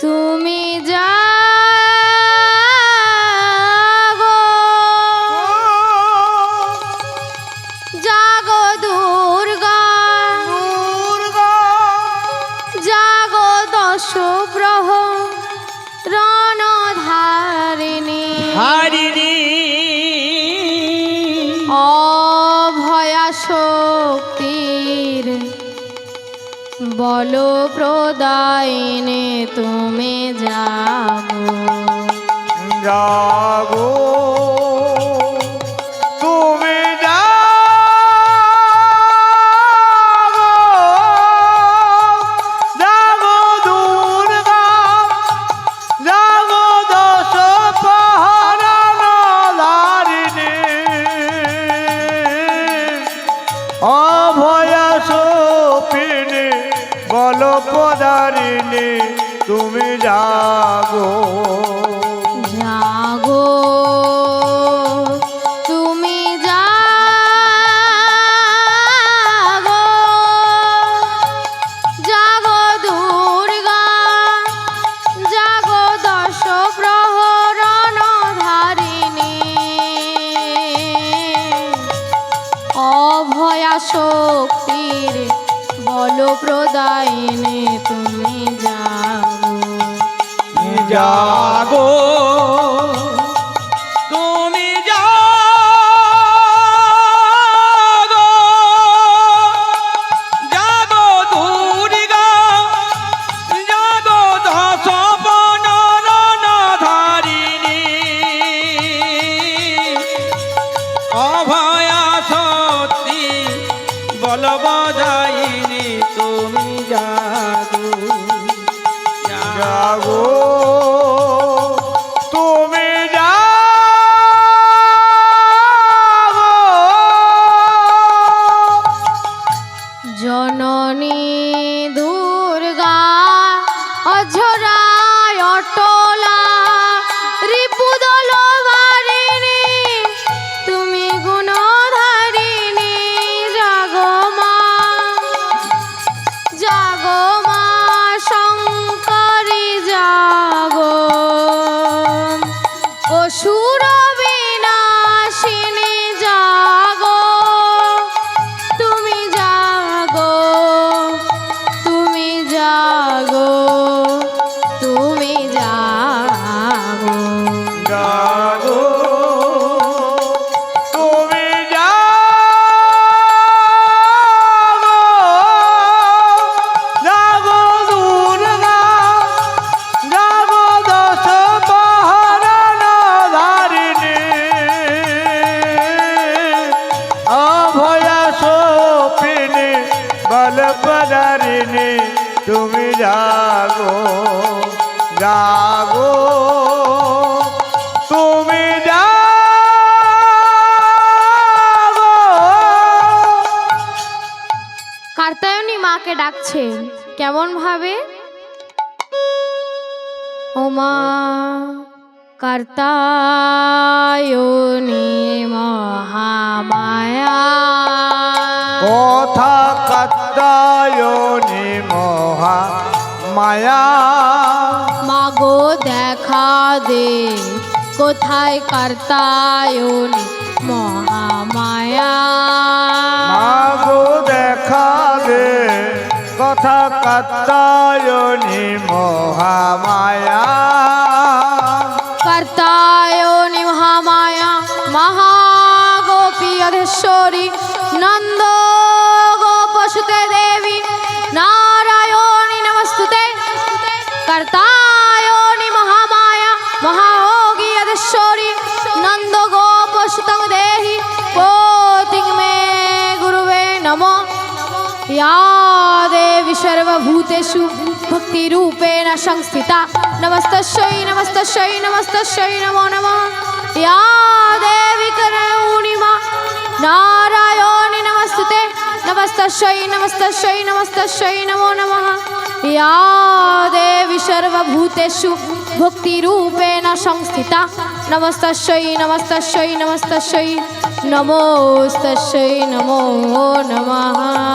তুমি যাগো জাগো দুর্গা। জাগো দশ গ্রহ রণধারিণী। হারিণী অভয়া শক্তির বল প্রদায়নে তুমি যাব। জাগো তুমি জাগো। জাগো তুমি বলপদারিণী তুমি জাগো জাগো। তুমি জাগো। কার্তায়নী মাকে ডাকছে কেমন ভাবে? ওমা কার্তায়নী মহামায়া। মায়া। মাগো দেখা দে কোথায় কার্তায়নী মহামায়া? মাগো দেখা দে কথা কাত্তায়নি মহা कर्तायोनि महामाया महायोगी यदेश्वरी नंद गोप सुतं देहि पोतिं मे गुरुवे नमो या देवी सर्वभूतेषु भक्तिरूपेण संस्थिता नमस्तस्यै नमस्तस्यै नमस्तस्यै नमो नमः या देवी करुणिमा नारायण नमस्तस्यै नमस्तस्यै नमस्तस्यै नमो नमः या देवी सर्वभूतेषु भक्तिरूपेण संस्थिता नमस्तस्यै नमस्तस्यै नमस्तस्यै नमोस्तस्यै नमो नमः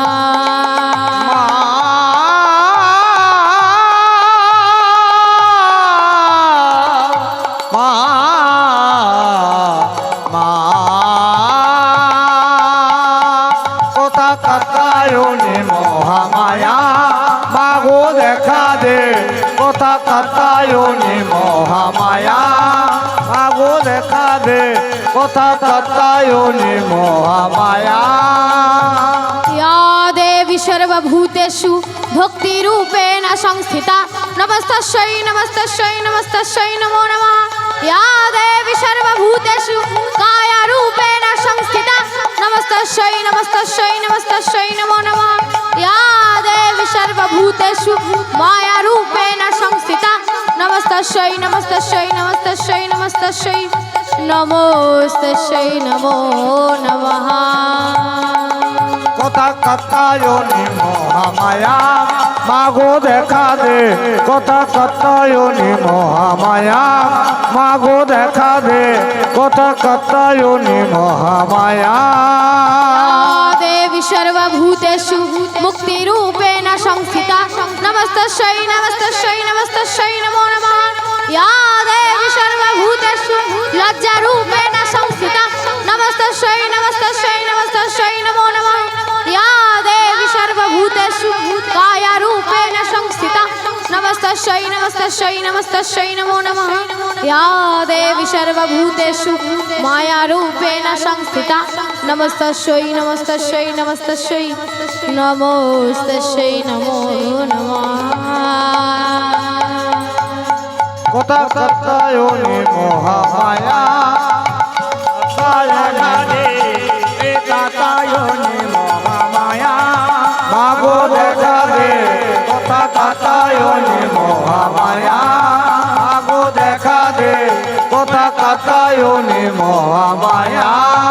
কাতায়নি মহামায়া মাগো দেখা দে কথা কাতায়নি মহামায়া মাগো দেখা দে কথা কাতায়নি মহামায়া या देवी सर्वभूतेषु भक्तिरूपेण संस्थिता नमस्तस्यै नमस्तस्यै नमस्तस्यै नमो नमः या देवी सर्वभूतेषु कायरूपेण संस्थिता নমস্তস্যই নমস্তস্যই নমো নমঃ ইয়া দেবী সর্বভূতেষু মায়া রূপেণ সংস্থিতা নমস্তস্যই নমস্তস্যই নমস্তস্যই নমস্তস্যই নমস্তস্যই নমো নমঃ কথা কথায়নি মহামায়া। মাগো দেখা দে, কথা কথায়নি মহামায়া। মাগো দেখা দে, কথা কথায়নি মহামায়া। দেবী মুক্তি রূপে না সংস্থিতা। নমো নমঃ। ইয়া नमस्तस्यै नमस्तस्यै नमस्तस्यै नमो नमः या देवी सर्वभूतेषु मायारूपेण संस्थिता नमस्तस्यै नमस्तस्यै नमस्तस्यै नमोस्तस्यै नमो नमः কথা কাতায়নি মহামায়া কাতায়নি মহামায়া মাগো দেখা দে কথা দেখা দে কথা কাতায়নি মহামায়া